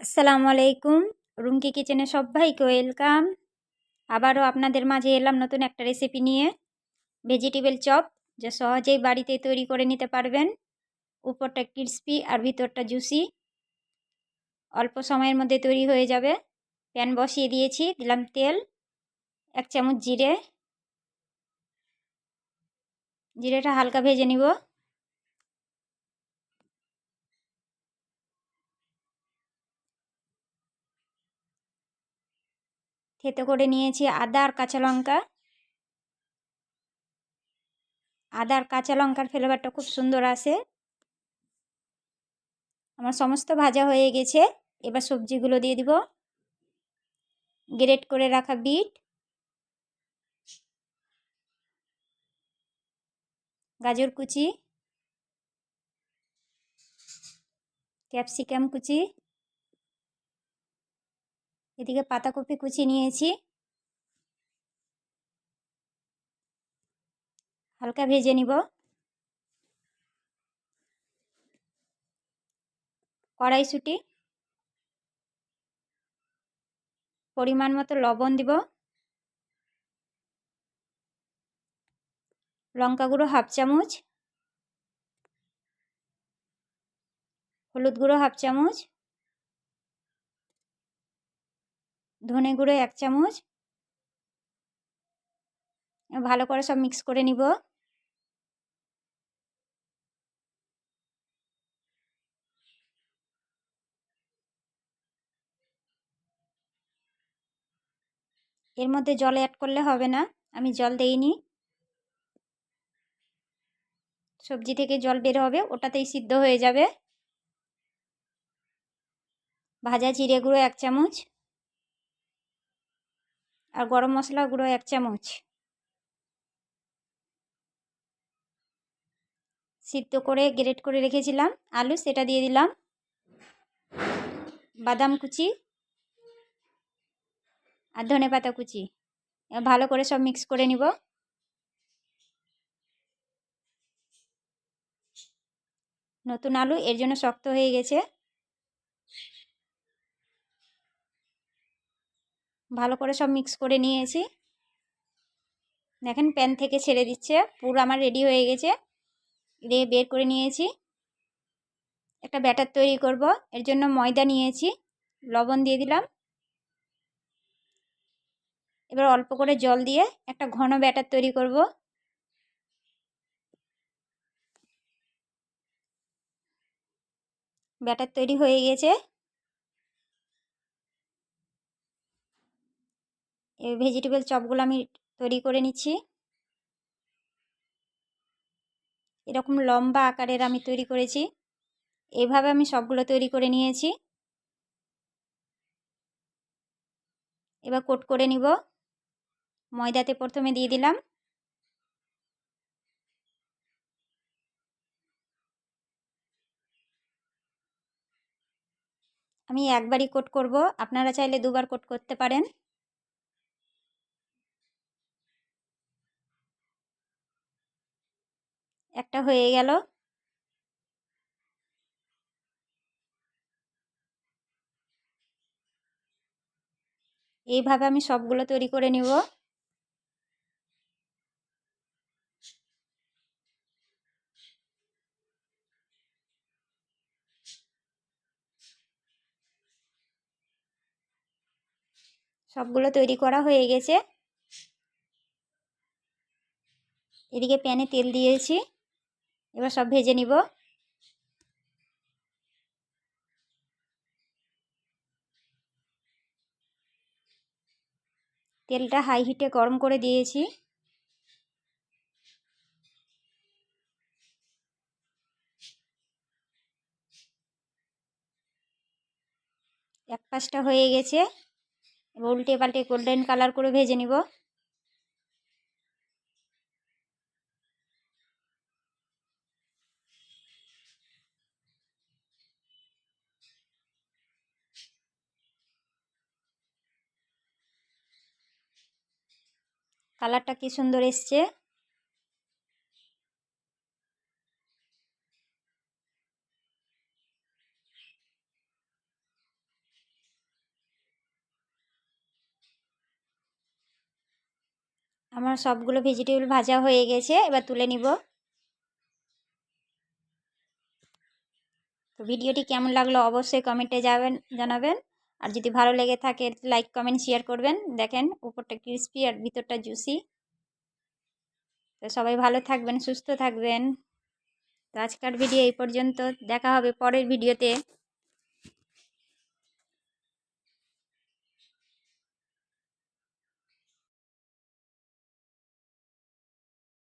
আসসালামু আলাইকুম। রুমকি কিচেনে সবাইকে ওয়েলকাম। আবারও আপনাদের মাঝে এলাম নতুন একটা রেসিপি নিয়ে। ভেজিটেবল চপ, যা সহজেই বাড়িতে তৈরি করে নিতে পারবেন। উপরটা ক্রিসপি আর ভিতরটা জুসি। অল্প সময়ের মধ্যে তৈরি হয়ে যাবে। প্যান বসিয়ে দিয়েছি, দিলাম তেল, এক চামচ জিরে। জিরেটা হালকা ভেজে নিব। থেতো করে নিয়েছি আদা আর কাঁচা লঙ্কা। আদা আর কাঁচা লঙ্কার ফ্লেভারটা খুব সুন্দর আসে। আমার সমস্ত ভাজা হয়ে গেছে। এবার সবজিগুলো দিয়ে দিব। গ্রেট করে রাখা বিট গাজর কুচি। ক্যাপসিকাম কুচি। এদিকে পাতাকপি কুচি নিয়েছি। হালকা ভেজে নিব। কড়াইশুটি। পরিমাণ মতো লবণ দিব। লঙ্কা গুঁড়ো হাফ চামচ। হলুদ গুঁড়ো হাফ চামচ। ধনে গুঁড়ো এক চামচ। ভালো করে সব মিক্স করে নিব। এর মধ্যে জল অ্যাড করলে হবে না, আমি জল দেইনি। সবজি থেকে জল বের হবে, ওটাতেই সিদ্ধ হয়ে যাবে। ভাজা জিরে গুঁড়ো এক চামচ। আর গরম মশলা গুঁড়ো এক চামচ। সিদ্ধ করে, গ্রেট করে রেখেছিলাম। আলু সেটা দিয়ে দিলাম। বাদাম কুচি আর ধনে পাতা কুচি। ভালো করে সব মিক্স করে নিব। নতুন আলু এর জন্য শক্ত হয়ে গেছে। ভালো করে সব মিক্স করে নিয়েছি। দেখেন প্যান থেকে ছেড়ে দিচ্ছে, পুরো আমার রেডি হয়ে গেছে। দিয়ে বের করে নিয়েছি। একটা ব্যাটার তৈরি করব, এর জন্য ময়দা নিয়েছি, লবণ দিয়ে দিলাম। এবার অল্প করে জল দিয়ে একটা ঘন ব্যাটার তৈরি করব। ব্যাটার তৈরি হয়ে গেছে। ভেজিটেবল চপগুলো আমি তৈরি করে নিচ্ছি। এরকম লম্বা আকারের আমি তৈরি করেছি। এইভাবে আমি সবগুলো তৈরি করে নিয়েছি। এবার কোট করে নিব। ময়দাতে প্রথমে দিয়ে দিলাম। আমি একবারই কোট করব। আপনারা চাইলে দুবার কোট করতে পারেন। একটা হয়ে গেল। এইভাবে আমি সবগুলো তৈরি করে নিব। সবগুলো তৈরি করা হয়ে গেছে। এদিকে প্যানে তেল দিয়েছি। এবার সব ভেজে নিব। তেলটা হাই হিটে গরম করে দিয়েছি। এক পাশটা হয়ে গেছে। উল্টে পাল্টে গোল্ডেন কালার করে ভেজে নিব। কালারটা কি সুন্দর এসছে? আমার সবগুলো ভেজিটেবল ভাজা হয়ে গেছে, এবার তুলে নিব। তো ভিডিওটি কেমন লাগল অবশ্যই কমেন্টে যাবেন, জানাবেন। আর যদি ভালো লেগে থাকে লাইক কমেন্ট শেয়ার করবেন। দেখেন, উপরটা ক্রিস্পি আর ভিতরটা জুসি তো সবাই ভালো থাকবেন, সুস্থ থাকবেন। তো আজকের ভিডিও এই পর্যন্ত। দেখা হবে পরের ভিডিওতে